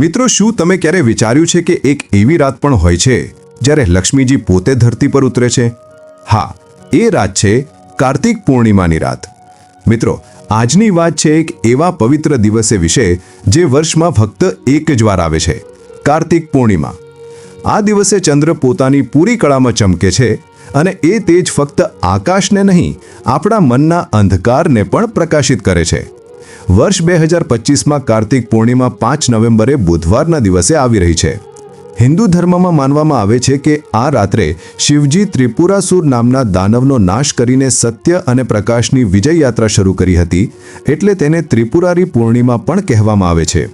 મિત્રો, શું તમે ક્યારે વિચાર્યું છે કે એક એવી રાત પણ હોય છે જ્યારે લક્ષ્મીજી પોતે ધરતી પર ઉતરે છે? હા, એ રાત છે કાર્તિક પૂર્ણિમાની રાત. મિત્રો, આજની વાત છે એક એવા પવિત્ર દિવસે વિશે જે વર્ષમાં ફક્ત એક જ વાર આવે છે, કાર્તિક પૂર્ણિમા. આ દિવસે ચંદ્ર પોતાની પૂરી કળામાં ચમકે છે અને એ તેજ ફક્ત આકાશને નહીં, આપણા મનના અંધકારને પણ પ્રકાશિત કરે છે. વર્ષ બે હજાર પચીસમાં કાર્તિક પૂર્ણિમા પાંચ નવેમ્બરે બુધવારના દિવસે આવી રહી છે. હિન્દુ ધર્મમાં માનવામાં આવે છે કે આ રાત્રે શિવજી ત્રિપુરાસુર નામના દાનવનો નાશ કરીને સત્ય અને પ્રકાશની વિજય યાત્રા શરૂ કરી હતી, એટલે તેને ત્રિપુરારી પૂર્ણિમા પણ કહેવામાં આવે છે.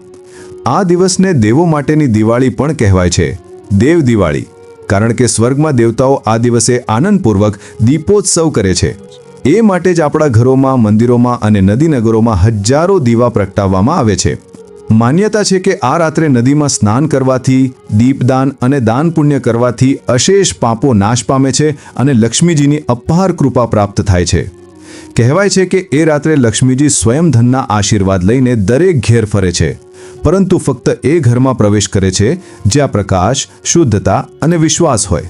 આ દિવસને દેવો માટેની દિવાળી પણ કહેવાય છે. દેવ દિવાળી, કારણ કે સ્વર્ગમાં દેવતાઓ આ દિવસે આનંદપૂર્વક દીપોત્સવ કરે છે. એ માટે જ આપણા ઘરોમાં, મંદિરોમાં અને નદીનગરોમાં હજારો દીવા પ્રગટાવવામાં આવે છે. માન્યતા છે કે આ રાત્રે નદીમાં સ્નાન કરવાથી, દીપદાન અને દાન પુણ્ય કરવાથી અશેષ પાપો નાશ પામે છે અને લક્ષ્મીજીની અપાર કૃપા પ્રાપ્ત થાય છે. કહેવાય છે કે એ રાત્રે લક્ષ્મીજી સ્વયં ધનના આશીર્વાદ લઈને દરેક ઘેર ફરે છે. પરંતુ ફક્ત એ ઘરમાં પ્રવેશ કરે છે જ્યાં પ્રકાશ, શુદ્ધતા અને વિશ્વાસ હોય.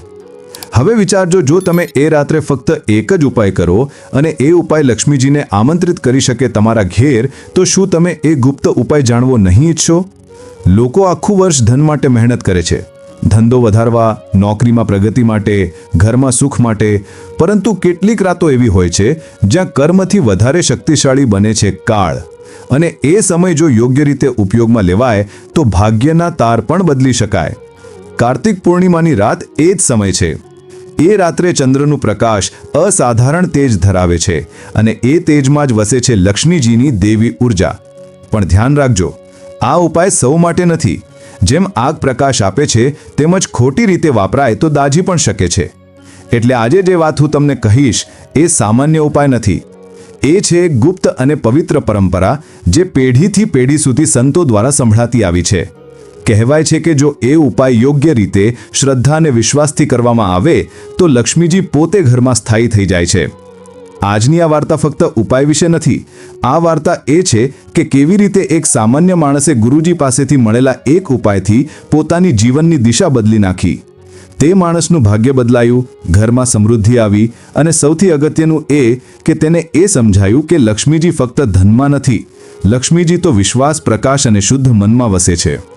હવે વિચારજો, જો તમે એ રાત્રે ફક્ત એક જ ઉપાય કરો અને એ ઉપાય લક્ષ્મીજીને આમંત્રિત કરી શકે તમારા ઘેર, તો શું તમે એ ગુપ્ત ઉપાય જાણવો નહીં ઈચ્છો? લોકો આખું વર્ષ ધન માટે મહેનત કરે છે. ધંધો વધારવા, નોકરીમાં પ્રગતિ માટે, ઘરમાં સુખ માટે, પરંતુ કેટલીક રાતો એવી હોય છે, જ્યાં કર્મથી વધારે શક્તિશાળી બને છે કાળ. અને એ સમય જો યોગ્ય રીતે ઉપયોગમાં લેવાય, તો ભાગ્યના તાર પણ બદલી શકાય. કાર્તિક પૂર્ણિમાની રાત એ જ સમય છે. એ રાત્રે ચંદ્રનું પ્રકાશ અસાધારણ તેજ ધરાવે છે અને એ તેજમાં જ વસે છે લક્ષ્મીજીની દેવી ઊર્જા. પણ ધ્યાન રાખજો, આ ઉપાય સૌ માટે નથી. જેમ આગ પ્રકાશ આપે છે તેમજ ખોટી રીતે વાપરાય તો દાજી પણ શકે છે. એટલે આજે જે વાત હું તમને કહીશ, એ સામાન્ય ઉપાય નથી. એ છે ગુપ્ત અને પવિત્ર પરંપરા, જે પેઢીથી પેઢી સુધી સંતો દ્વારા સંભળાતી આવી છે. કહેવાય છે કે જો એ ઉપાય યોગ્ય રીતે શ્રદ્ધા અને વિશ્વાસથી કરવામાં આવે, તો લક્ષ્મીજી પોતે ઘરમાં સ્થાયી થઈ જાય છે. આજની આ વાર્તા ફક્ત ઉપાય વિશે નથી. આ વાર્તા એ છે કે કેવી રીતે એક સામાન્ય માણસે ગુરુજી પાસેથી મળેલા એક ઉપાયથી પોતાની જીવનની દિશા બદલી નાખી. તે માણસનું ભાગ્ય બદલાયું, ઘરમાં સમૃદ્ધિ આવી અને સૌથી અગત્યનું એ કે તેને એ સમજાયું કે લક્ષ્મીજી ફક્ત ધનમાં નથી. લક્ષ્મીજી તો વિશ્વાસ, પ્રકાશ અને શુદ્ધ મનમાં વસે છે.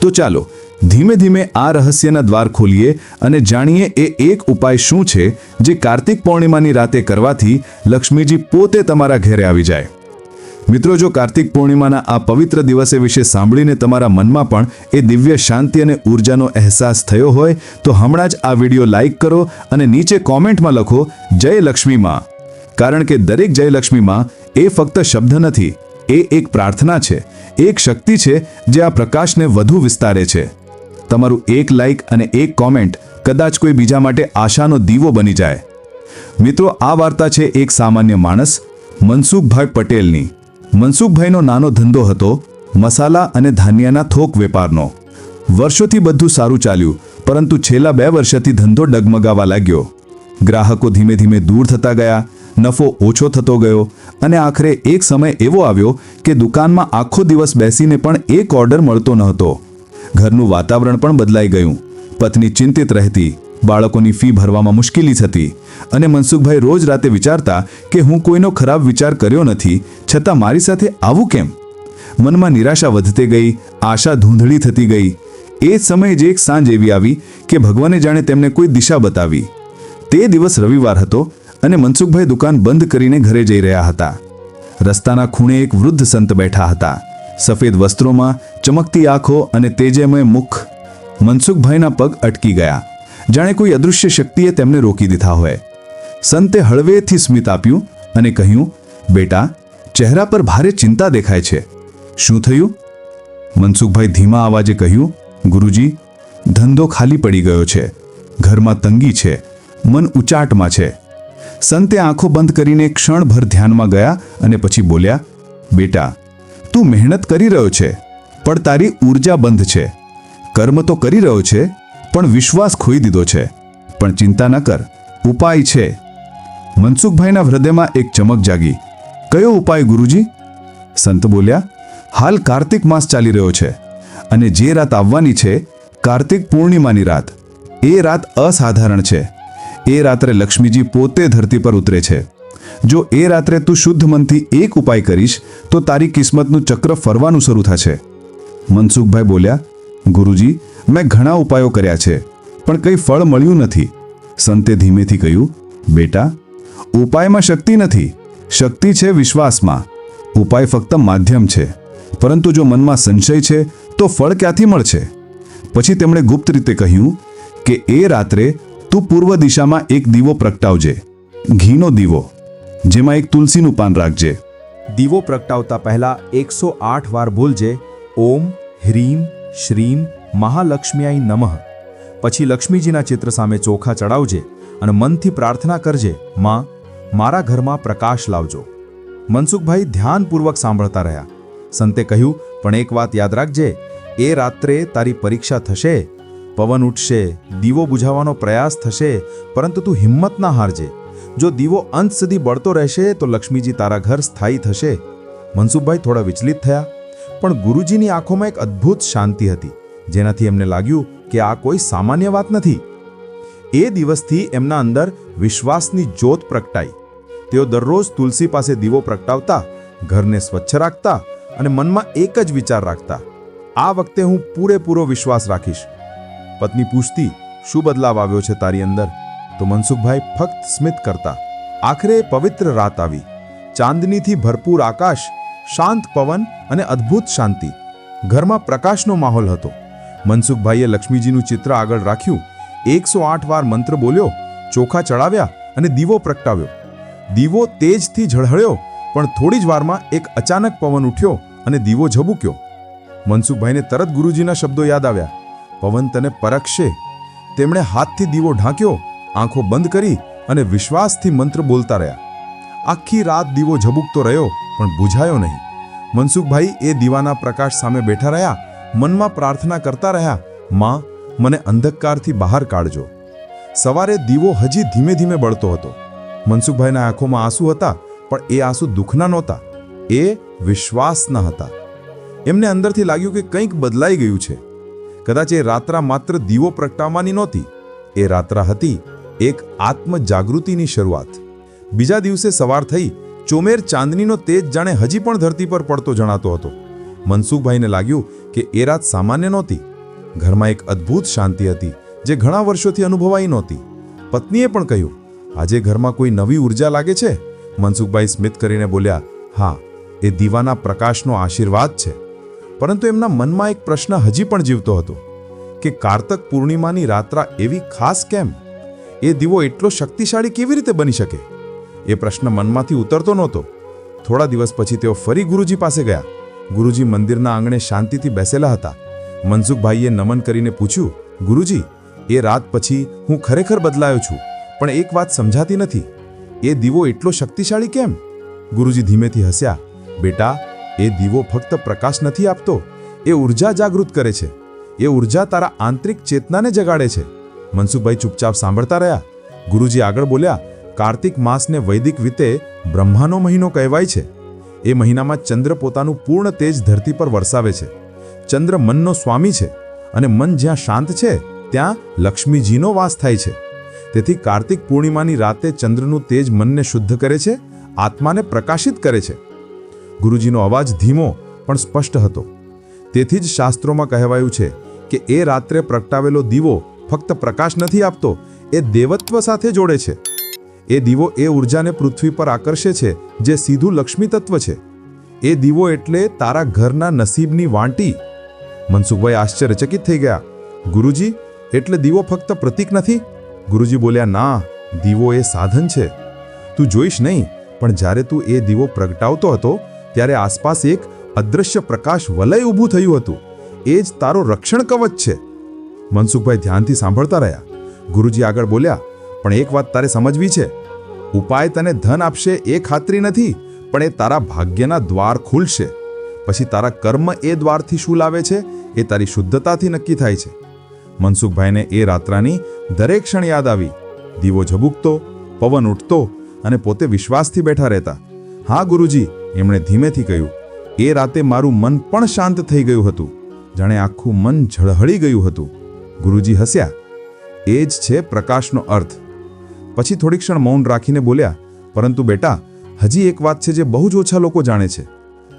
તો ચાલો, ધીમે ધીમે આ રહસ્યના દ્વાર ખોલીએ અને જાણીએ એ એક ઉપાય શું છે જે કાર્તિક પૂર્ણિમાની રાતે કરવાથી લક્ષ્મીજી પોતે તમારા ઘરે આવી જાય. મિત્રો, જો કાર્તિક પૂર્ણિમાના આ પવિત્ર દિવસે વિશે સાંભળીને તમારા મનમાં પણ એ દિવ્ય શાંતિ અને ઉર્જાનો અહેસાસ થયો હોય, તો હમણાં જ આ વીડિયો લાઈક કરો અને નીચે કોમેન્ટમાં લખો, જય લક્ષ્મી માં. કારણ કે દરેક જય લક્ષ્મી માં એ ફક્ત શબ્દ નથી એ એક પ્રાર્થના છે, એક શક્તિ છે જે આ પ્રકાશને વધુ વિસ્તારે છે. તમારું એક લાઈક અને એક કોમેન્ટ કદાચ કોઈ બીજા માટે આશાનો દીવો બની જાય. મિત્રો, આ વાર્તા છે એક સામાન્ય માણસ, મનસુખભાઈ પટેલની. મનસુખભાઈનો નાનો ધંધો હતો, મસાલા અને ધાન્યના થોક વેપારનો. વર્ષોથી બધું સારું ચાલ્યું, પરંતુ છેલ્લા બે વર્ષથી ધંધો ડગમગાવા લાગ્યો. ગ્રાહકો ધીમે ધીમે દૂર થતા ગયા નફો ઓછો થતો ગયો અને આખરે એક સમય એવો આવ્યો કે દુકાનમાં આખો દિવસ બેસીને પણ એક ઓર્ડર મળતો નહોતો ઘરનું વાતાવરણ પણ બદલાઈ ગયું. પત્ની ચિંતિત રહેતી, બાળકોની ફી ભરવામાં મુશ્કેલી થતી અને મનસુખભાઈ રોજ રાતે વિચારતા કે હું કોઈનો ખરાબ વિચાર કર્યો નથી, છતાં મારી સાથે આવું કેમ? મનમાં નિરાશા વધતે ગઈ, આશા ધૂંધળી થતી ગઈ. એ સમયે જ એક સાંજ એવી આવી કે ભગવાને જાણે તેમને કોઈ દિશા બતાવી. તે દિવસ રવિવાર હતો અને મનસુખભાઈ દુકાન બંધ કરીને ઘરે જઈ રહ્યા હતા. રસ્તાના ખૂણે એક વૃદ્ધ સંત બેઠા હતા. સફેદ વસ્ત્રોમાં ચમકતી આંખો અને તેજેમય મુખ મનસુખભાઈના પગ અટકી ગયા. જાણે કોઈ અદૃશ્ય શક્તિએ તેમને રોકી દીધા હોય. સંતે હળવેથી સ્મિત આપ્યું અને કહ્યું, બેટા, ચહેરા પર ભારે ચિંતા દેખાય છે. શું થયું? મનસુખભાઈ ધીમા અવાજે કહ્યું, ગુરુજી, ધંધો ખાલી પડી ગયો છે. ઘરમાં તંગી છે. મન ઉચાટમાં છે. સંતે આંખો બંધ કરીને ક્ષણભર ધ્યાનમાં ગયા અને પછી બોલ્યા, બેટા, તું મહેનત કરી રહ્યો છે, પણ તારી ઊર્જા બંધ છે. કર્મ તો કરી રહ્યો છે, પણ વિશ્વાસ ખોઈ દીધો છે. પણ ચિંતા ન કર, ઉપાય છે. મનસુખભાઈના હૃદયમાં એક ચમક જાગી. કયો ઉપાય, ગુરુજી? સંત બોલ્યા, હાલ કાર્તિક માસ ચાલી રહ્યો છે અને જે રાત આવવાની છે, કાર્તિક પૂર્ણિમાની રાત. એ રાત અસાધારણ છે. એ રાત્રે લક્ષ્મીજી પોતે ધરતી પર ઉતરે છે. જો એ રાત્રે તું શુદ્ધ મનથી એક ઉપાય કરીશ, તો તારી કિસ્મતનું ચક્ર ફરવાનું શરૂ થશે. મનસુખભાઈ બોલ્યા, ગુરુજી, મેં ઘણા ઉપાયો કર્યા છે, પણ કંઈ ફળ મળ્યું નથી. સંતે ધીમેથી કહ્યું, બેટા, ઉપાયમાં શક્તિ નથી. શક્તિ છે વિશ્વાસમાં. ઉપાય ફક્ત માધ્યમ છે. પરંતુ જો મનમાં સંશય છે, તો ફળ ક્યાંથી મળશે? પછી તેમણે ગુપ્ત રીતે કહ્યું કે એ રાત્રે તું પૂર્વ દિશામાં એક દીવો પ્રગટાવજે. ઘીનો દીવો, જેમાં એક તુલસીનું પાન રાખજે. દીવો પ્રગટાવતા પહેલા એકસો આઠ વાર બોલજે, ઓમ હ્રીમ શ્રીમ મહાલક્ષ્મીઆઈ નમઃ. પછી લક્ષ્મીજીના ચિત્ર સામે ચોખા ચડાવજે અને મનથી પ્રાર્થના કરજે, માં, મારા ઘરમાં પ્રકાશ લાવજો. મનસુખભાઈ ધ્યાનપૂર્વક સાંભળતા રહ્યા. સંતે કહ્યું, પણ એક વાત યાદ રાખજે, એ રાત્રે તારી પરીક્ષા થશે પવન ઉઠશે, દીવો બુઝાવવાનો પ્રયાસ થશે, પરંતુ તું હિંમત ના હારજે. જો દીવો અંત સુધી બળતો રહેશે, તો લક્ષ્મીજી તારા ઘર સ્થાયી થશે. મનસુખભાઈ થોડા વિચલિત થયા, પણ ગુરુજીની આંખોમાં એક અદ્ભુત શાંતિ હતી, જેનાથી એમને લાગ્યું કે આ કોઈ સામાન્ય વાત નથી. એ દિવસથી એમના અંદર વિશ્વાસની જ્યોત પ્રગટાઈ. તેઓ દરરોજ તુલસી પાસે દીવો પ્રગટાવતા, ઘરને સ્વચ્છ રાખતા અને મનમાં એક જ વિચાર રાખતા. આ વખતે હું પૂરેપૂરો વિશ્વાસ રાખીશ. પત્ની પૂછતી, શું બદલાવ આવ્યો છે તારી અંદર? તો મનસુખભાઈ ફક્ત સ્મિત કરતા, આખરે પવિત્ર રાત આવી. ચાંદનીથી ભરપૂર આકાશ, શાંત પવન અને અદ્ભુત શાંતિ. ઘરમાં પ્રકાશનો માહોલ હતો. મનસુખભાઈએ લક્ષ્મીજીનું ચિત્ર આગળ રાખ્યું. એકસો આઠ વાર મંત્ર બોલ્યો, ચોખા ચડાવ્યા અને દીવો પ્રગટાવ્યો. દીવો તેજથી ઝળહળ્યો, પણ થોડી જ વારમાં એક અચાનક પવન ઉઠ્યો અને દીવો ઝબૂક્યો. મનસુખભાઈને તરત ગુરુજીના શબ્દો યાદ આવ્યા. પવન તને પરખશે. તેમણે હાથથી દીવો ઢાંક્યો, આંખો બંધ કરી અને વિશ્વાસથી મંત્ર બોલતા રહ્યા. આખી રાત દીવો ઝબુકતો રહ્યો, પણ બુઝાયો નહીં. મનસુખભાઈ એ દીવાના પ્રકાશ સામે બેઠા રહ્યા, મનમાં પ્રાર્થના કરતા રહ્યા, માં, મને અંધકારથી બહાર કાઢજો. સવારે દીવો હજી ધીમે ધીમે બળતો હતો. મનસુખભાઈના આંખોમાં આંસુ હતા, પણ એ આંસુ દુઃખના નહોતા. એ વિશ્વાસના હતા. એમને અંદરથી લાગ્યું કે કંઈક બદલાઈ ગયું છે. કદાચ એ રાત્રા માત્ર દીવો પ્રગટાવવાની નહોતી. એ રાત્રા હતી એક આત્મ જાગૃતિની શરૂઆત. બીજા દિવસે સવાર થઈ ચોમેર ચાંદનીનો તેજ જાણે હજી પણ ધરતી પર પડતો જણાતો હતો. મનસુખભાઈને લાગ્યું કે એ રાત સામાન્ય નહોતી. ઘરમાં એક અદ્ભુત શાંતિ હતી જે ઘણા વર્ષોથી અનુભવાઈ નહોતી. પત્નીએ પણ કહ્યું, આજે ઘરમાં કોઈ નવી ઊર્જા લાગે છે? મનસુખભાઈ સ્મિત કરીને બોલ્યા, હા, એ દીવાના પ્રકાશનો આશીર્વાદ છે. પરંતુ એમના મનમાં એક પ્રશ્ન હજી પણ જીવતો હતો કે કારતક પૂર્ણિમાની રાત્રા એવી ખાસ કેમ? એ દીવો એટલો શક્તિશાળી કેવી રીતે બની શકે? એ પ્રશ્ન મનમાંથી ઉતરતો નહોતો. થોડા દિવસ પછી તેઓ ફરી ગુરુજી પાસે ગયા. ગુરુજી મંદિરના આંગણે શાંતિથી બેસેલા હતા. મનસુખભાઈએ નમન કરીને પૂછ્યું, ગુરુજી, એ રાત પછી હું ખરેખર બદલાયો છું, પણ એક વાત સમજાતી નથી. એ દીવો એટલો શક્તિશાળી કેમ? ગુરુજી ધીમેથી હસ્યા, બેટા એ દીવો ફક્ત પ્રકાશ નથી આપતો, એ ઊર્જા જાગૃત કરે છે. એ ઊર્જા તારા આંતરિક ચેતનાને જગાડે છે. મનસુખભાઈ ચૂપચાપ સાંભળતા રહ્યા. ગુરુજી આગળ બોલ્યા, કાર્તિક માસને વૈદિક રીતે બ્રહ્માનો મહિનો કહેવાય છે. એ મહિનામાં ચંદ્ર પોતાનું પૂર્ણ તેજ ધરતી પર વરસાવે છે. ચંદ્ર મનનો સ્વામી છે અને મન જ્યાં શાંત છે, ત્યાં લક્ષ્મીજીનો વાસ થાય છે. તેથી કાર્તિક પૂર્ણિમાની રાતે ચંદ્રનું તેજ મનને શુદ્ધ કરે છે, આત્માને પ્રકાશિત કરે છે. ગુરુજીનો અવાજ ધીમો પણ સ્પષ્ટ હતો. તેથી જ શાસ્ત્રોમાં કહેવાયું છે કે એ રાત્રે પ્રગટાવેલો દીવો ફક્ત પ્રકાશ નથી આપતો, એ દેવત્વ સાથે જોડે છે. એ દીવો એ ઉર્જાને પૃથ્વી પર આકર્ષે છે, જે સીધું લક્ષ્મી તત્વ છે. એ દીવો એટલે તારા ઘરના નસીબની વાંટી. મનસુખભાઈ આશ્ચર્યચકિત થઈ ગયા. ગુરુજી, એટલે દીવો ફક્ત પ્રતીક નથી? ગુરુજી બોલ્યા, ના, દીવો એ સાધન છે. તું જોઈશ નહીં, પણ જ્યારે તું એ દીવો પ્રગટાવતો હતો ત્યારે આસપાસ એક અદૃશ્ય પ્રકાશ વલય ઊભું થયું હતું. એ જ તારો રક્ષણ કવચ છે. મનસુખભાઈ ધ્યાનથી સાંભળતા રહ્યા. ગુરુજી આગળ બોલ્યા, પણ એક વાત તારે સમજવી છે. ઉપાય તને ધન આપશે એ ખાતરી નથી, પણ એ તારા ભાગ્યના દ્વાર ખુલશે. પછી તારા કર્મ એ દ્વારથી શું લાવે છે? એ તારી શુદ્ધતાથી નક્કી થાય છે. મનસુખભાઈને એ રાત્રાની દરેક ક્ષણ યાદ આવી. દીવો ઝબૂકતો, પવન ઉઠતો અને પોતે વિશ્વાસથી બેઠા રહેતા. હા ગુરુજી એમણે ધીમેથી કહ્યું, એ રાતે મારું મન પણ શાંત થઈ ગયું હતું. જાણે આખું મન ઝળહળી ગયું હતું. ગુરુજી હસ્યા. એ જ છે પ્રકાશનો અર્થ. પછી થોડી ક્ષણ મૌન રાખીને બોલ્યા, પરંતુ બેટા, હજી એક વાત છે જે બહુ જ ઓછા લોકો જાણે છે.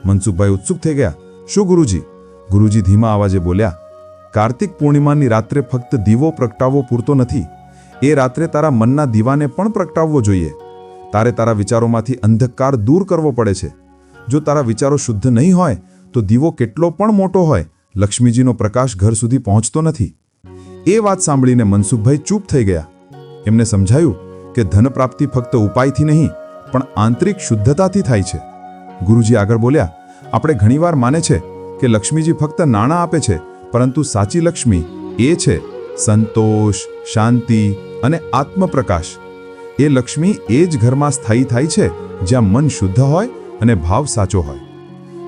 મનસુખભાઈ ઉત્સુક થઈ ગયા. શું ગુરુજી? ગુરુજી ધીમા અવાજે બોલ્યા, કાર્તિક પૂર્ણિમાની રાત્રે ફક્ત દીવો પ્રગટાવવો પૂરતો નથી. એ રાત્રે તારા મનના દીવાને પણ પ્રગટાવવો જોઈએ. તારે તારા વિચારોમાંથી અંધકાર દૂર કરવો પડે છે. જો તારા વિચારો શુદ્ધ નહીં હોય, તો દીવો કેટલો પણ મોટો હોય, લક્ષ્મીજીનો પ્રકાશ ઘર સુધી પહોંચતો નથી. એ વાત સાંભળીને મનસુખભાઈ ચૂપ થઈ ગયા. એમને સમજાયું કે ધન પ્રાપ્તિ ફક્ત ઉપાયથી નહીં, પણ આંતરિક શુદ્ધતાથી થાય છે. ગુરુજી આગળ બોલ્યા, આપણે ઘણીવાર માને છે કે લક્ષ્મીજી ફક્ત નાણાં આપે છે, પરંતુ સાચી લક્ષ્મી એ છે સંતોષ, શાંતિ અને આત્મપ્રકાશ. એ લક્ષ્મી એ જ ઘરમાં સ્થાયી થાય છે, જ્યાં મન શુદ્ધ હોય અને ભાવ સાચો હોય.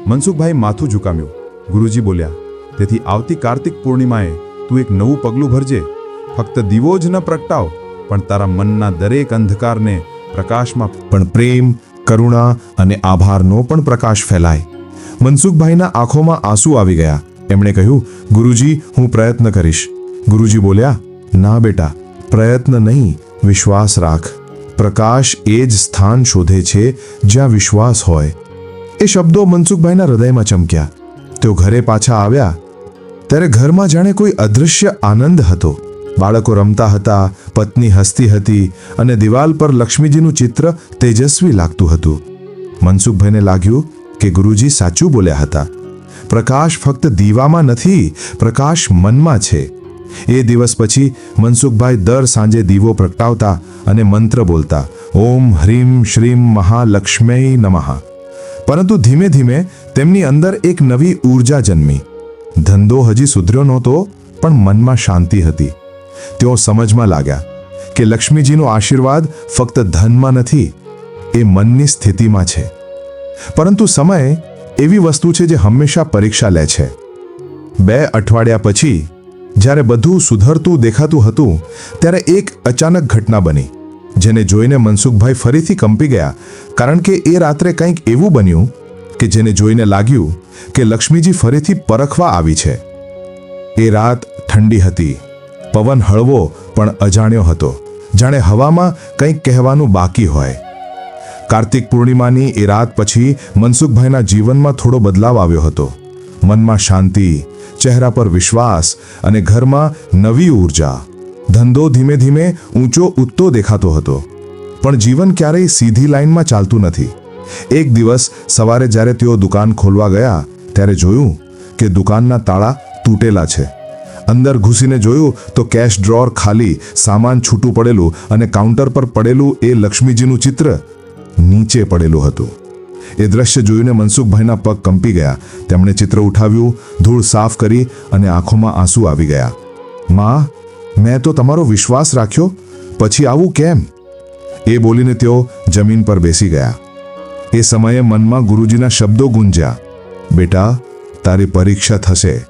મનસુખભાઈ માથું ઝુકામ્યું. ગુરુજી બોલ્યા, તેથી આવતી કાર્તિક પૂર્ણિમાએ તું એક નવું પગલું ભરજે. ફક્ત દીવો જ ન પ્રગટાવ, પણ તારા મનના દરેક અંધકારને પ્રકાશમાં પણ પ્રેમ, કરુણા અને આભારનો પણ પ્રકાશ ફેલાય. મનસુખભાઈના આંખોમાં આંસુ આવી ગયા. એમણે કહ્યું, ગુરુજી, હું પ્રયત્ન કરીશ. ગુરુજી બોલ્યા, ના બેટા, પ્રયત્ન નહીં, વિશ્વાસ રાખ. પ્રકાશ એ જ સ્થાન શોધે છે જ્યાં વિશ્વાસ હોય. એ શબ્દો મનસુખભાઈના હૃદયમાં ચમક્યા. તેઓ ઘરે પાછા આવ્યા. ત્યારે ઘરમાં જાણે કોઈ અદૃશ્ય આનંદ હતો. બાળકો રમતા હતા, પત્ની હસતી હતી અને દિવાલ પર લક્ષ્મીજીનું ચિત્ર તેજસ્વી લાગતું હતું. મનસુખભાઈને લાગ્યું કે ગુરુજી સાચું બોલ્યા હતા. પ્રકાશ ફક્ત દીવામાં નથી, પ્રકાશ મનમાં છે. એ દિવસ પછી મનસુખભાઈ દર સાંજે દીવો પ્રગટાવતા અને મંત્ર બોલતા, ઓમ હ્રીમ શ્રીમ મહાલક્ષ્મી નમઃ. પરંતુ ધીમે ધીમે તેમની અંદર એક નવી ઊર્જા જન્મી. ધંધો હજી સુધર્યો નહોતો, પણ મનમાં શાંતિ હતી. તેઓ સમજમાં લાગ્યા કે લક્ષ્મીજીનો આશીર્વાદ ફક્ત ધનમાં નથી, એ મનની સ્થિતિમાં છે. પરંતુ સમય એવી વસ્તુ છે જે હંમેશા પરીક્ષા લે છે. બે અઠવાડિયા પછી જ્યારે બધું સુધરતું દેખાતું હતું, ત્યારે એક અચાનક ઘટના બની, જેને જોઈને મનસુખભાઈ ફરીથી કંપી ગયા, કારણ કે એ રાત્રે કંઈક એવું બન્યું કે જેને જોઈને લાગ્યું કે લક્ષ્મીજી ફરીથી પરખવા આવી છે. એ રાત ઠંડી હતી, પવન હળવો પણ અજાણ્યો હતો, જાણે હવામાં કંઈક કહેવાનું બાકી હોય. કાર્તિક પૂર્ણિમાની એ રાત પછી મનસુખભાઈના જીવનમાં થોડો બદલાવ આવ્યો હતો. મનમાં શાંતિ ચહેરા પર વિશ્વાસ અને ઘરમાં નવી ઊર્જા ધંધો ધીમે ધીમે ઊંચો ઉત્તો દેખાતો હતો. પણ જીવન ક્યારેય સીધી લાઈનમાં ચાલતું નથી. એક દિવસ સવારે જ્યારે તેઓ દુકાન ખોલવા ગયા, ત્યારે જોયું કે દુકાનના તાળા તૂટેલા છે. અંદર ઘૂસીને જોયું તો કેશ ડ્રોર ખાલી, સામાન છૂટું પડેલું અને કાઉન્ટર પર પડેલું એ લક્ષ્મીજીનું ચિત્ર નીચે પડેલું હતું. એ દ્રશ્ય જોઈને મનસુખભાઈના પગ કંપી ગયા. તેમણે ચિત્ર ઉઠાવ્યું, ધૂળ સાફ કરી અને આંખોમાં આંસુ આવી ગયા. માં, મેં તો તમારો વિશ્વાસ રાખ્યો. પછી આવું કેમ? એ બોલીને તેઓ જમીન પર બેસી ગયા. એ સમયે મનમાં ગુરુજીના શબ્દો ગુંજ્યા. બેટા, તારી પરીક્ષા થશે.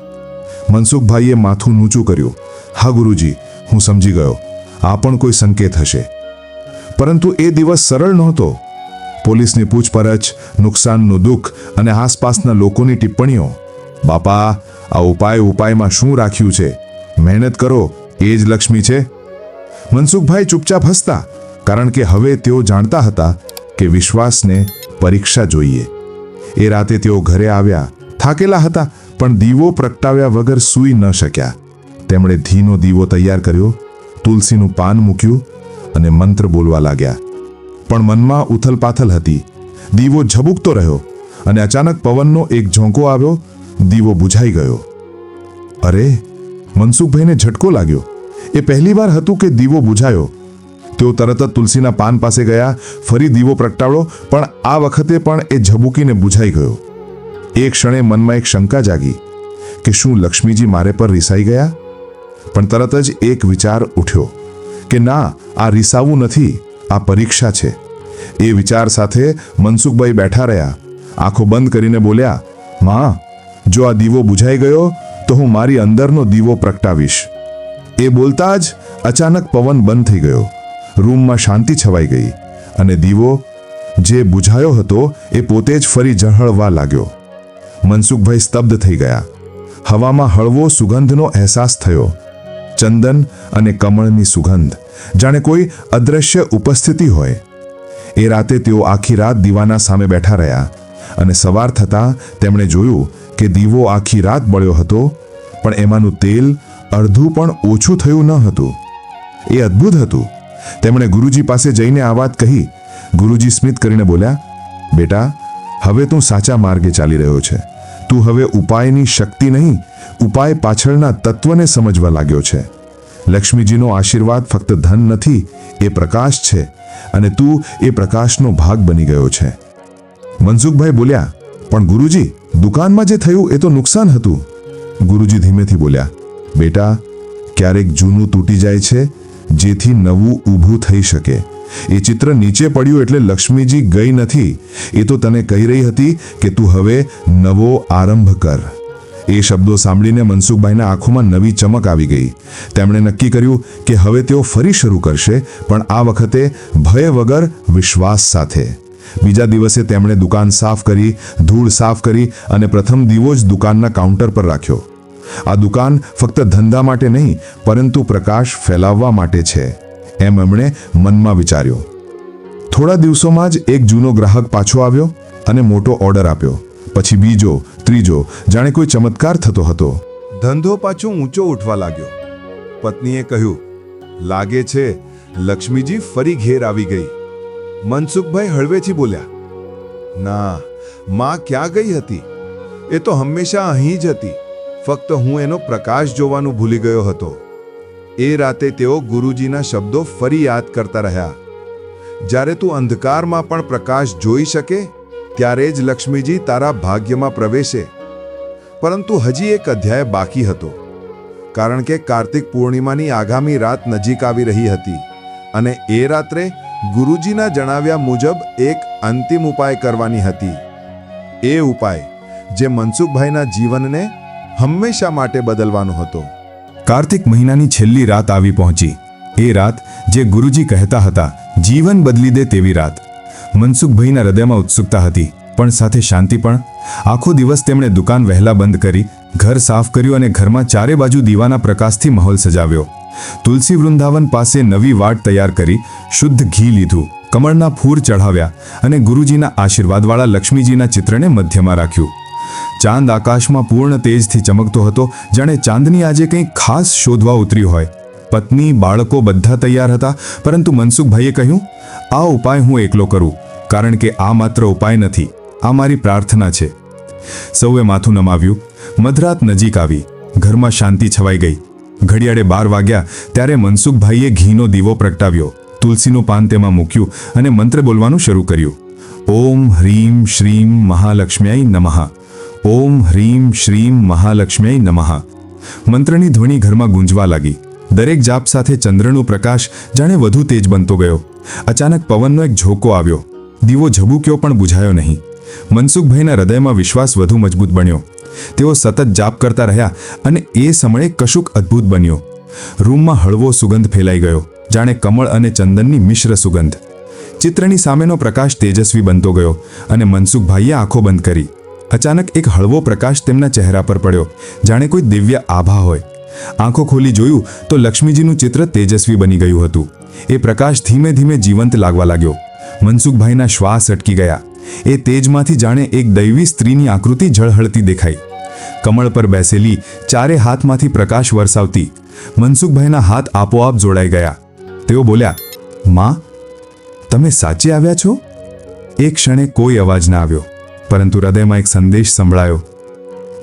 મનસુખભાઈએ માથું ઊંચું કર્યું. હા ગુરુજી, હું સમજી ગયો. આ પણ કોઈ સંકેત હશે. પરંતુ એ દિવસ સરળ નહોતો. પોલીસની પૂછપરછ, નુકસાનનું દુઃખ અને આસપાસના લોકોની ટિપ્પણીઓ. બાપા, આ ઉપાય ઉપાયમાં શું રાખ્યું છે? મહેનત કરો, એ જ લક્ષ્મી છે. મનસુખભાઈ ચૂપચાપ હસતા, કારણ કે હવે તેઓ જાણતા હતા કે વિશ્વાસને પરીક્ષા જોઈએ. એ રાતે તેઓ ઘરે આવ્યા, થાકેલા હતા, પણ દીવો પ્રગટાવ્યા વગર સૂઈ ન શક્યા. તેમણે ધીનો દીવો તૈયાર કર્યો, તુલસીનું પાન મૂક્યું અને મંત્ર બોલવા લાગ્યા. પણ મનમાં ઉથલપાથલ હતી. દીવો ઝબૂકતો રહ્યો અને અચાનક પવનનો એક ઝોંકો આવ્યો. દીવો બુઝાઈ ગયો. અરે, મનસુખભાઈને ઝટકો લાગ્યો. એ પહેલીવાર હતું કે દીવો બુઝાયો. તેઓ તરત જ તુલસીના પાન પાસે ગયા, ફરી દીવો પ્રગટાવ્યો, પણ આ વખતે પણ એ ઝબૂકીને બુઝાઈ ગયો. એ ક્ષણે મનમાં એક શંકા જાગી કે શું લક્ષ્મીજી મારે પર રિસાઈ ગયા? પણ તરત જ એક વિચાર ઉઠ્યો કે ના, આ રિસાવું નથી. આ પરીક્ષા છે. એ વિચાર સાથે મનસુખભાઈ બેઠા રહ્યા. આંખો બંધ કરીને બોલ્યા, માં, જો આ દીવો બુઝાઈ ગયો, તો હું મારી અંદરનો દીવો પ્રગટાવીશ. એ બોલતા જ અચાનક પવન બંધ થઈ ગયો. રૂમમાં શાંતિ છવાઈ ગઈ અને દીવો જે બુઝાયો હતો એ પોતે જ ફરી ઝળહળવા લાગ્યો. મનસુખભાઈ સ્તબ્ધ થઈ ગયા. હવામાં હળવો સુગંધનો અહેસાસ થયો. ચંદન અને કમળની સુગંધ. જાણે કોઈ અદ્રશ્ય ઉપસ્થિતિ હોય. એ રાતે તેઓ આખી રાત દીવાના સામે બેઠા રહ્યા અને સવાર થતાં તેમણે જોયું કે દીવો આખી રાત બળ્યો હતો, પણ એમાંનું તેલ અડધું પણ ઓછું થયું ન હતું. એ અદ્ભુત હતું. તેમણે ગુરુજી પાસે જઈને આ વાત કહી. ગુરુજી સ્મિત કરીને બોલ્યા, બેટા, હવે તું સાચા માર્ગે ચાલી રહ્યો છે. તું હવે ઉપાયની શક્તિ નહીં, ઉપાય પાછળના તત્વને સમજવા લાગ્યો છે. લક્ષ્મીજીનો આશીર્વાદ ફક્ત ધન નથી, એ પ્રકાશ છે અને તું એ પ્રકાશનો ભાગ બની ગયો છે. મનસુખભાઈ બોલ્યા, પણ ગુરુજી, દુકાનમાં જે થયું એ તો નુકસાન હતું. ગુરુજી ધીમેથી બોલ્યા, બેટા, ક્યારેક જૂનું તૂટી જાય છે, જેથી નવું ઊભું થઈ શકે. એ ચિત્ર નીચે પડ્યું એટલે લક્ષ્મીજી ગઈ નથી. એ તો તને કહી રહી હતી કે તું હવે નવો આરંભ કર. એ શબ્દો સાંભળીને મનસુખભાઈના આંખોમાં નવી ચમક આવી ગઈ. તેમણે નક્કી કર્યું કે હવે તેઓ ફરી શરૂ કરશે, પણ આ વખતે ભય વગર વિશ્વાસ સાથે. બીજા દિવસે તેમણે દુકાન સાફ કરી, ધૂળ સાફ કરી અને પ્રથમ દીવો જ દુકાનના કાઉન્ટર પર રાખ્યો. આ દુકાન ફક્ત ધંધા માટે નહીં, પરંતુ પ્રકાશ ફેલાવવા માટે છે. એમ એમણે મનમાં વિચાર્યો. થોડા દિવસોમાં જ એક જૂનો ગ્રાહક પાછો આવ્યો અને મોટો ઓર્ડર આપ્યો. પછી બીજો, ત્રીજો, જાણે કોઈ ચમત્કાર થતો હતો. ધંધો પાછો ઊંચો ઉઠવા લાગ્યો. પત્નીએ કહ્યું, લાગે છે લક્ષ્મીજી ફરી ઘેર આવી ગઈ. મનસુખભાઈ હળવેથી બોલ્યા, ના, માં ક્યાં ગઈ હતી? એ તો હંમેશા અહીં જ હતી. ફક્ત હું એનો પ્રકાશ જોવાનું ભૂલી ગયો હતો. એ રાતે તેઓ ગુરુજીના શબ્દો ફરી યાદ કરતા રહ્યા. જ્યારે તું અંધકારમાં પણ પ્રકાશ જોઈ શકે, ત્યારે જ લક્ષ્મીજી તારા ભાગ્યમાં પ્રવેશે. પરંતુ હજી એક અધ્યાય બાકી હતો. કારણ કે કાર્તિક પૂર્ણિમાની આગામી રાત નજીક આવી રહી હતી અને એ રાત્રે ગુરુજીના જણાવ્યા મુજબ એક અંતિમ ઉપાય કરવાની હતી. એ ઉપાય જે મનસુખભાઈના જીવનને હંમેશા માટે બદલવાનો હતો. કાર્તિક મહિનાની છેલ્લી રાત આવી પહોંચી. એ રાત જે ગુરુજી કહેતા હતા, જીવન બદલી દે તેવી રાત. મનસુખભાઈના હૃદયમાં ઉત્સુકતા હતી, પણ સાથે શાંતિ પણ. આખો દિવસ તેમણે દુકાન વહેલા બંધ કરી, ઘર સાફ કર્યું અને ઘરમાં ચારે બાજુ દીવાના પ્રકાશથી માહોલ સજાવ્યો. તુલસી વૃંદાવન પાસે નવી વાટ તૈયાર કરી, શુદ્ધ ઘી લીધું, કમળના ફૂર ચઢાવ્યા અને ગુરુજીના આશીર્વાદવાળા લક્ષ્મીજીના ચિત્રને મધ્યમાં રાખ્યું. ચાંદ આકાશમાં પૂર્ણ તેજથી ચમકતો હતો. જાણે ચાંદની આજે કંઈક ખાસ શોધવા ઉતરી હોય. પત્ની, બાળકો બધા તૈયાર હતા, પરંતુ મનસુખભાઈએ કહ્યું, આ ઉપાય હું એકલો કરું, કારણ કે આ માત્ર ઉપાય નથી. આ મારી પ્રાર્થના છે. સૌએ માથું નમાવ્યું. મધરાત નજીક આવી. ઘરમાં શાંતિ છવાઈ ગઈ. ઘડિયાળે બાર વાગ્યા, ત્યારે મનસુખભાઈએ ઘીનો દીવો પ્રગટાવ્યો. તુલસીનું પાન તેમાં મૂક્યું અને મંત્ર બોલવાનું શરૂ કર્યું. ઓમ હ્રીમ શ્રીમ મહાલક્ષ્મ્યાય નમઃ. ઓમ હ્રીમ શ્રીમ મહાલક્ષ્મી નમઃ. મંત્રની ધ્વનિ ઘરમાં ગુંજવા લાગી. દરેક જાપ સાથે ચંદ્રનો પ્રકાશ જાણે વધુ તેજ બનતો ગયો. અચાનક પવનનો એક ઝોકો આવ્યો. દીવો ઝબૂક્યો પણ બુઝાયો નહીં. મનસુખભાઈના હૃદયમાં વિશ્વાસ વધુ મજબૂત બન્યો. તેઓ સતત જાપ કરતા રહ્યા અને એ સમયે કશુંક અદ્ભુત બન્યો. રૂમમાં હળવો સુગંધ ફેલાઈ ગયો, જાણે કમળ અને ચંદનની મિશ્ર સુગંધ. ચિત્રની સામેનો પ્રકાશ તેજસ્વી બનતો ગયો અને મનસુખભાઈએ આંખો બંધ કરી. અચાનક એક હળવો પ્રકાશ તેમના ચહેરા પર પડ્યો. જાણે કોઈ દિવ્ય આભા હોય. આંખો ખોલી જોયું તો લક્ષ્મીજીનું ચિત્ર તેજસ્વી બની ગયું હતું. એ પ્રકાશ ધીમે ધીમે જીવંત લાગવા લાગ્યો. મનસુખભાઈના શ્વાસ અટકી ગયા. એ તેજમાંથી જાણે એક દૈવી સ્ત્રીની આકૃતિ ઝળહળતી દેખાઈ. કમળ પર બેસેલી ચારે હાથમાંથી પ્રકાશ વરસાવતી મનસુખભાઈના હાથ આપોઆપ જોડાઈ ગયા. તેઓ બોલ્યા, માં, તમે સાચે આવ્યા છો? એક ક્ષણે કોઈ અવાજ ના આવ્યો. પરંતુ હૃદયમાં એક સંદેશ સંભળાયો.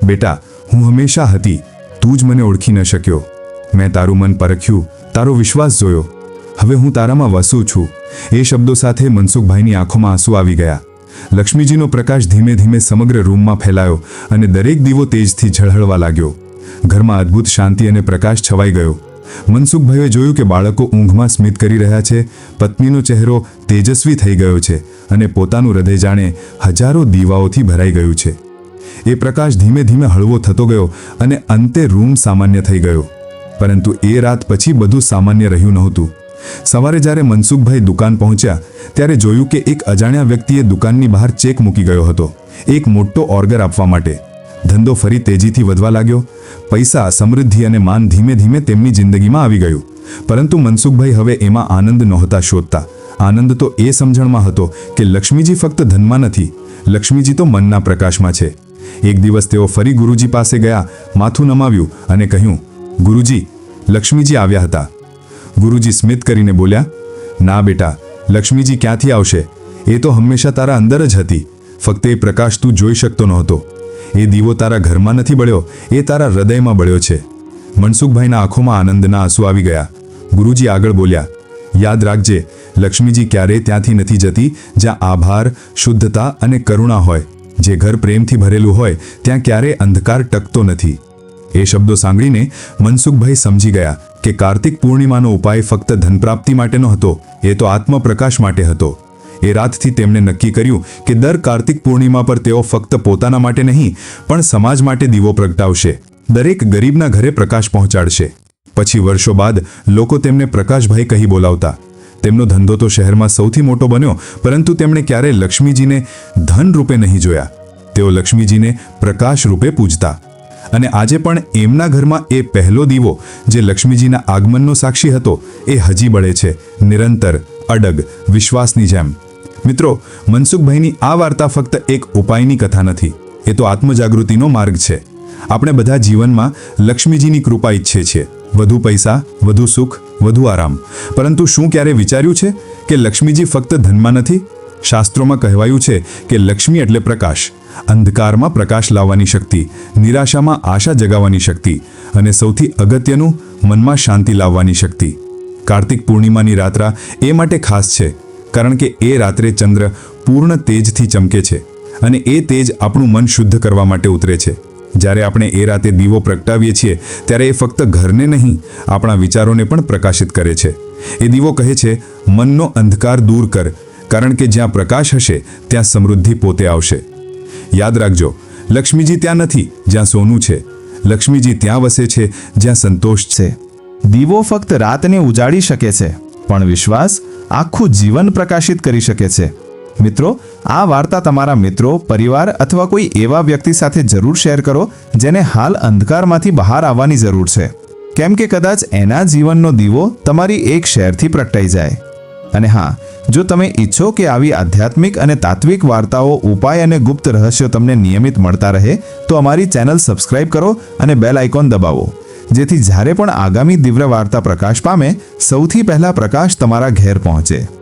બેટા, હું હંમેશા હતી. તું જ મને ઓળખી ન શક્યો. મેં તારું મન પરખ્યું. તારો વિશ્વાસ જોયો. હવે હું તારામાં વસું છું. એ શબ્દો સાથે મનસુખભાઈની આંખોમાં આંસુ આવી ગયા. લક્ષ્મીજીનો પ્રકાશ ધીમે ધીમે સમગ્ર રૂમમાં ફેલાયો અને દરેક દીવો તેજથી ઝળહળવા લાગ્યો. ઘરમાં અદ્ભુત શાંતિ અને પ્રકાશ છવાઈ ગયો. મનસુખભાઈએ જોયું કે બાળકો ઊંઘમાં સ્મિત કરી રહ્યા છે. પત્નીનો ચહેરો તેજસ્વી થઈ ગયો છે અને પોતાનું હૃદય જાણે હજારો દીવાઓથી ભરાઈ ગયું છે. એ પ્રકાશ ધીમે ધીમે હળવો થતો ગયો અને અંતે રૂમ સામાન્ય થઈ ગયો. પરંતુ એ રાત પછી બધું સામાન્ય રહ્યું નહોતું. સવારે જ્યારે મનસુખભાઈ દુકાન પહોંચ્યા, ત્યારે જોયું કે એક અજાણ્યા વ્યક્તિએ દુકાનની બહાર ચેક મૂકી ગયો હતો. એક મોટો ઓર્ગર આપવા માટે. ધંધો ફરી તેજીથી વધવા લાગ્યો. પૈસા, સમૃદ્ધિ અને માન ધીમે ધીમે તેમની જિંદગીમાં આવી ગયું. પરંતુ મનસુખભાઈ હવે એમાં આનંદ નહોતા શોધતા. આનંદ તો એ સમજણમાં હતો કે લક્ષ્મીજી ફક્ત ધનમાં નથી, લક્ષ્મીજી તો મનના પ્રકાશમાં છે. એક દિવસ તેઓ ફરી ગુરુજી પાસે ગયા, માથું નમાવ્યું અને કહ્યું, ગુરુજી, લક્ષ્મીજી આવ્યા હતા. ગુરુજી સ્મિત કરીને બોલ્યા, ના બેટા, લક્ષ્મીજી ક્યાંથી આવશે? એ તો હંમેશા તારા અંદર જ હતી. ફક્ત એ પ્રકાશ તું જોઈ શકતો નહોતો. એ દીવો તારા ઘરમાં નથી બળ્યો, એ તારા હૃદયમાં બળ્યો છે. મનસુખભાઈના આંખોમાં આનંદના આંસુ આવી ગયા. ગુરુજી આગળ બોલ્યા, યાદ રાખજે, લક્ષ્મીજી ક્યારેય ત્યાંથી નથી જતી જ્યાં આભાર, શુદ્ધતા અને કરુણા હોય. જે ઘર પ્રેમથી ભરેલું હોય, ત્યાં ક્યારેય અંધકાર ટકતો નથી. એ શબ્દો સાંભળીને મનસુખભાઈ સમજી ગયા કે કાર્તિક પૂર્ણિમાનો ઉપાય ફક્ત ધનપ્રાપ્તિ માટેનો હતો, એ તો આત્મપ્રકાશ માટે હતો. એ રાતથી તેમણે નક્કી કર્યું કે દર કાર્તિક પૂર્ણિમા પર તેઓ ફક્ત પોતાના માટે નહીં, પણ સમાજ માટે દીવો પ્રગટાવશે. દરેક ગરીબના ઘરે પ્રકાશ પહોંચાડશે. પછી વર્ષો બાદ લોકો તેમને પ્રકાશભાઈ કહી બોલાવતા. તેમનો ધંધો તો શહેરમાં સૌથી મોટો બન્યો, પરંતુ તેમણે ક્યારેય લક્ષ્મીજીને ધન રૂપે નહીં જોયા. તેઓ લક્ષ્મીજીને પ્રકાશ રૂપે પૂજતા. અને આજે પણ એમના ઘરમાં એ પહેલો દીવો, જે લક્ષ્મીજીના આગમનનો સાક્ષી હતો, એ હજી બળે છે. નિરંતર, અડગ, વિશ્વાસની જેમ. મિત્રો, મનસુખભાઈની આ વાર્તા ફક્ત એક ઉપાયની કથા નથી, એ તો આત્મજાગૃતિનો માર્ગ છે. આપણે બધા જીવનમાં લક્ષ્મીજીની કૃપા ઈચ્છે છીએ. વધુ પૈસા, વધુ સુખ, વધુ આરામ. પરંતુ શું ક્યારે વિચાર્યું છે કે લક્ષ્મીજી ફક્ત ધનમાં નથી? શાસ્ત્રોમાં કહેવાયું છે કે લક્ષ્મી એટલે પ્રકાશ. અંધકારમાં પ્રકાશ લાવવાની શક્તિ, નિરાશામાં આશા જગાવવાની શક્તિ અને સૌથી અગત્યનું મનમાં શાંતિ લાવવાની શક્તિ. કાર્તિક પૂર્ણિમાની રાત્રા એ માટે ખાસ છે કારણ કે એ રાત્રે ચંદ્ર પૂર્ણ તેજથી ચમકે છે અને એ તેજ આપણું મન શુદ્ધ કરવા માટે ઉતરે છે. જ્યારે આપણે એ રાતે દીવો પ્રગટાવીએ છીએ, ત્યારે એ ફક્ત ઘરને નહીં, આપણા વિચારોને પણ પ્રકાશિત કરે છે. એ દીવો કહે છે, મનનો અંધકાર દૂર કર, કારણ કે જ્યાં પ્રકાશ હશે, ત્યાં સમૃદ્ધિ પોતે આવશે. યાદ રાખજો, લક્ષ્મીજી ત્યાં નથી, જ્યાં સોનું છે. લક્ષ્મીજી ત્યાં વસે છે, જ્યાં સંતોષ છે. દીવો ફક્ત રાતને ઉજાડી શકે છે. પણ વિશ્વાસ આખું જીવન પ્રકાશિત કરી શકે છે. મિત્રો, આ વાર્તા તમારા મિત્રો, પરિવાર અથવા કોઈ એવા વ્યક્તિ સાથે જરૂર શેર કરો જેને હાલ અંધકારમાંથી બહાર આવવાની જરૂર છે. કેમ કે કદાચ એના જીવનનો દીવો તમારી એક શહેરથી પ્રગટાઈ જાય. અને હા, જો તમે ઈચ્છો કે આવી આધ્યાત્મિક અને તાત્વિક વાર્તાઓ, ઉપાય અને ગુપ્ત રહસ્યો તમને નિયમિત મળતા રહે, તો અમારી ચેનલ સબસ્ક્રાઇબ કરો અને બેલ આઇકોન દબાવો. જેથી જ્યારે પણ આગામી દિવ્ય વાર્તા પ્રકાશ પામે સૌથી પહેલા પ્રકાશ તમારા ઘેર પહોંચે.